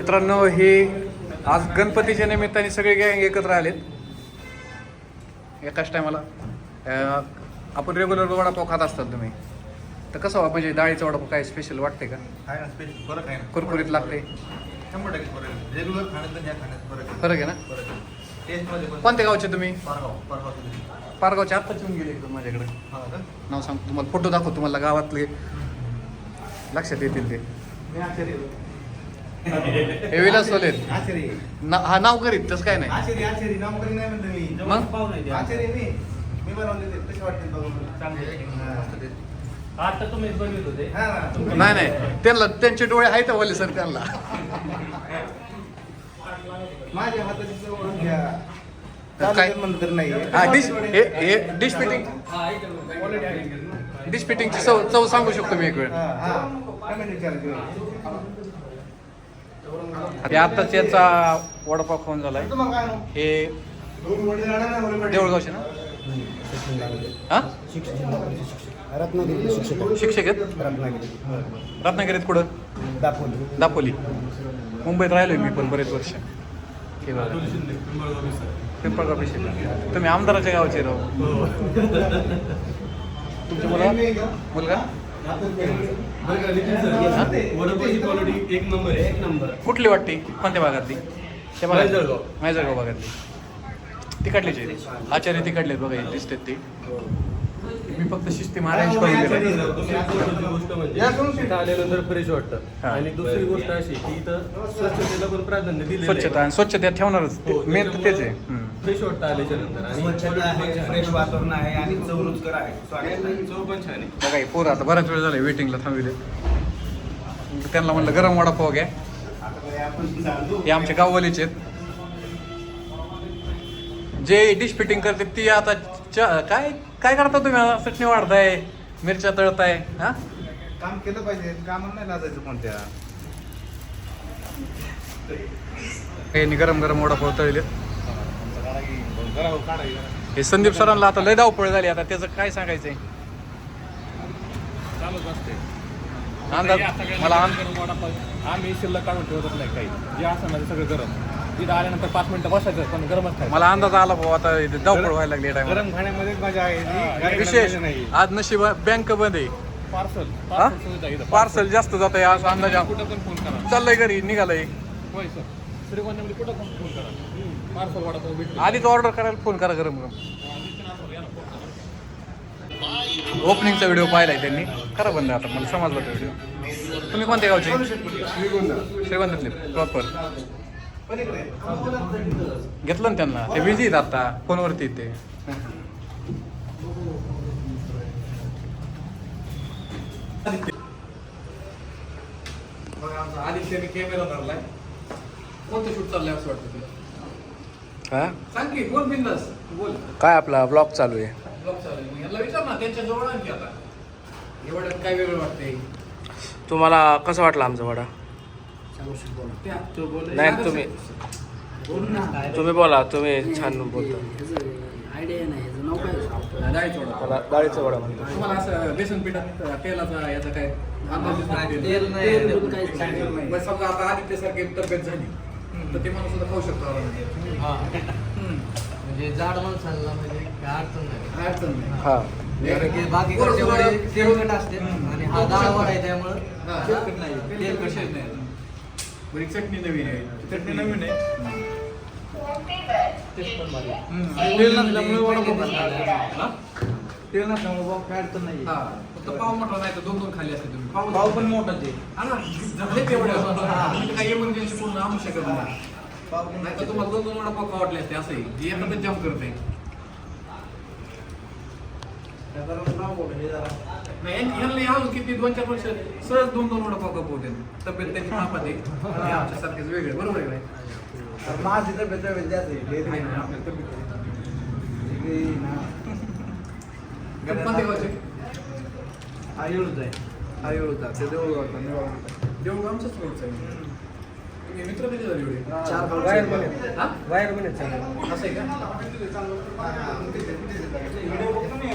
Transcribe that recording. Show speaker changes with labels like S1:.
S1: मित्रांनो हे आज गणपतीच्या निमित्ताने सगळे गँग एकत्र आलेत. एकाच टायमाला आपण रेग्युलर वडापाव खात असतात तुम्ही. तर कसं म्हणजे डाळीचा वडापाव काय स्पेशल वाटते का?
S2: आहे ना स्पेशल फरक आहे ना.
S1: कुरकुरीत लागते
S2: शंभर टक्के फरक आहे. रेग्युलर खाण्यात आणि या खाण्यात फरक आहे.
S1: फरक आहे ना?
S2: फरक आहे. टेस्टमध्ये पण
S1: कोणत्या गावचे तुम्ही?
S2: पारगाव पारगाव तुम्ही.
S1: पारगावचे? आत्ताच येऊन गेले एकदम माझ्याकडे.
S2: हा
S1: नाव सांगतो तुम्हाला फोटो दाखवतो तुम्हाला गावातले. लक्षात येतील ते. हे विलास सोलेत
S2: आचारी.
S1: ना- हा नाव करीत तसं काय नाही.
S2: आचारी आचारी. नामकरी नाही म्हणतो मी.
S1: मग?
S2: आचारी मी. मी बनवले ते कसे वाटते बघा मला. हा.
S3: आता तुम्हीच बनवित होते.
S2: हा. ना.
S1: नाही नाही. त्यांना त्यांचे डोळे आहेत वले सर त्यांना.
S2: माझ्या हाताची चव ओळख घ्या.
S1: काय?
S2: काय म्हणलं तर नाही.
S1: हा डिश हे हे डिश फिटिंग? डिश फिटिंगची चव चव सांगू शकतो मी एक वेळ.
S2: हा हा. काय विचारायचं
S1: हे आत्ताच याचा वडापाव खाऊन झालाय? हे. देऊळगावचे ना? हा?
S2: रत्नागिरी शिक्षक आहे.
S1: शिक्षक आहेत?
S2: रत्नागिरी
S1: रत्नागिरीत कुठं?
S2: दापोली.
S1: दापोली मुंबईत राहिलोय मी पण बरेच वर्ष. हे. पिंपळगाव तुम्ही आमदाराच्या गावचे राहू. तुमची मुलगा मुलगा?
S3: क्वालिटी एक नंबर आहे एक नंबर
S1: कुठली वाटते? कोणत्या भागातली? त्या भागात
S3: मांजरगाव.
S1: मांजरगाव भागातली. तिकडलीच आहे आचार्य तिकडले बघा दिसतात ते. मी फक्त शिस्ती महाराज
S3: गोष्ट म्हणजे आल्यानंतर फ्रेश वाटतं. आणि दुसरी गोष्ट अशी की इथं स्वच्छतेला पण प्राधान्य दिले
S1: स्वच्छता आणि स्वच्छता ठेवणारच.
S3: हो,
S1: मेन तर तेच आहे.
S3: फ्रेश वाटतं आल्याच्यानंतर. आणि
S2: स्वच्छता आहे फ्रेश वातावरण आहे आणि चव रुचकर आहे. स्वादिष्ट आहे.
S3: चव पण छान आहे.
S1: बघा पोरं आता बराच वेळ झाला वेटिंगला थांबविले त्यांना म्हणलं गरम वडापाव घ्या.
S2: आता काय आपण सांगतो.
S1: हे आमचे गाववालीचे आहेत. जे डिश फिटिंग करते ती आता च- काय काय करता तुम्ही? आता? चटणी वाढताय मिरच्या तळताय हा?
S2: काम केलं पाहिजे. काम नाही लाजायचं कोणत्या.
S1: हे गरम गरम वडापाव तळले हे संदीप सरांना आता लय धावपळ झाली. आता त्याचं काय सांगायचंय? अंदाज मला अंदाज
S4: आम्ही शिल्लक काढून ठेवतच नाही काही. जे असं ना सगळं गरम. तिथं आल्यानंतर पाच मिनिटं बसायचं पण गरमच खायचं.
S1: मला अंदाज आला भाऊ आता इथे धावपळ व्हायला लागली टाइम
S2: गरम खाण्यामध्येच मजा आहे.
S1: विशेष.
S2: नाही.
S1: आज नशीब बँक बंद आहे.
S4: पार्सल पार्सल
S1: जास्त जात आहे आज अंदाज.
S4: कुठं पण फोन करा.
S1: चाललंय घरी निघालंय.
S4: होय सर. श्रीगोंद्यामध्ये कुठं पण फोन करा? पार्सल वडापाव भेटतो.
S1: आधीच ऑर्डर करायला फोन करा गरम गरम. ओपनिंगचा व्हिडिओ पाहिलाय त्यांनी. करा बंद आता मला समजला तो व्हिडिओ तुम्ही कोणत्या गावचे? श्रीगोंदातले प्रॉपर. घेतलं ना त्यांना. ते बिझी आहेत आता. फोनवरती ते. आदित्यने कॅमेरा धरलाय. कोणतं शूट चाललंय असं वाटतं तुला?
S5: हा?
S1: सांग की बोल बिंदास. बोल.
S5: काय आपला ब्लॉग चालू आहे?
S1: ब्लॉग चालू आहे. मग यांना विचार ना त्यांच्या जवळ आणखी आता. एवढ्यात काय वेगळं वाटतंय?
S5: तुम्हाला कसं वाटलं आमचा वडा? नाही तुम्ही तुम्ही बोला तुम्ही छान बोलता.
S6: आयडिया नाही नाव काय
S1: वडा.
S5: मला डाळीचा वडा म्हणतो.
S1: तुम्हाला असं बेसन पिठात तेलाचा याचा काय अंदाज दिसतो का?
S6: तेल बिल काहीच नाही.
S1: समजा आता आदित्यसारखी तब्येत झाली. तर ते माणूस सुद्धा खाऊ शकतो आरामात.
S6: म्हणजे जाड माणसाला म्हणजे काय अडचण नाही.
S1: काय अडचण नाही.
S5: हा.
S6: कारण की बाकीकडचे वडे तेलकट असते आणि हा डाळ वडा आहे त्यामुळं
S1: हा.
S6: तेलकट नाही. तेलकट नाही.
S1: नाही. बरी चटणी नवीन आहे.
S2: चटणी नवीन आहे.
S1: हम्म.
S2: तेल नसल्यामुळे वडापाव खाता. तेल नसल्यामुळे वडापाव काय अडचण नाही
S1: हा. फक्त पाव म्हटलं नाही तर दोन दोन खाली असते तुम्ही.
S2: पाव पण मोठाच आहे.
S1: हा ना, झाले तेवढे तुम्ही काही इमर्जन्सी पूर्ण आणू शकत नाही. नाही तर तुम्हाला दोन दोन वडापाव खावटले असते असंही. हे एखादं जाम करते. नाही अजून किती? दोन चार वर्ष. सहज दोन दोन वडापाव कपवते तब्येत त्यांची मापात आहे. आमच्यासारखेच वेगळे बरोबर आहे?
S2: माझी तब्येत तब्येत जास्त आहे.
S1: आपल्या तब्येत. कोणत्या गावचे?
S2: आयुर्वेद आहे आहे. ते देऊळगावचा, निवाळा.
S1: देऊळ आमच्याच रोडचं आहे तुम्ही मित्र किती झाले एवढे?
S6: चार
S2: बाहेर पण आहे.
S1: हा?
S2: बाहेर पण आहे चांगलं.
S1: असं आहे का
S2: व्हिडिओ बघतो मी.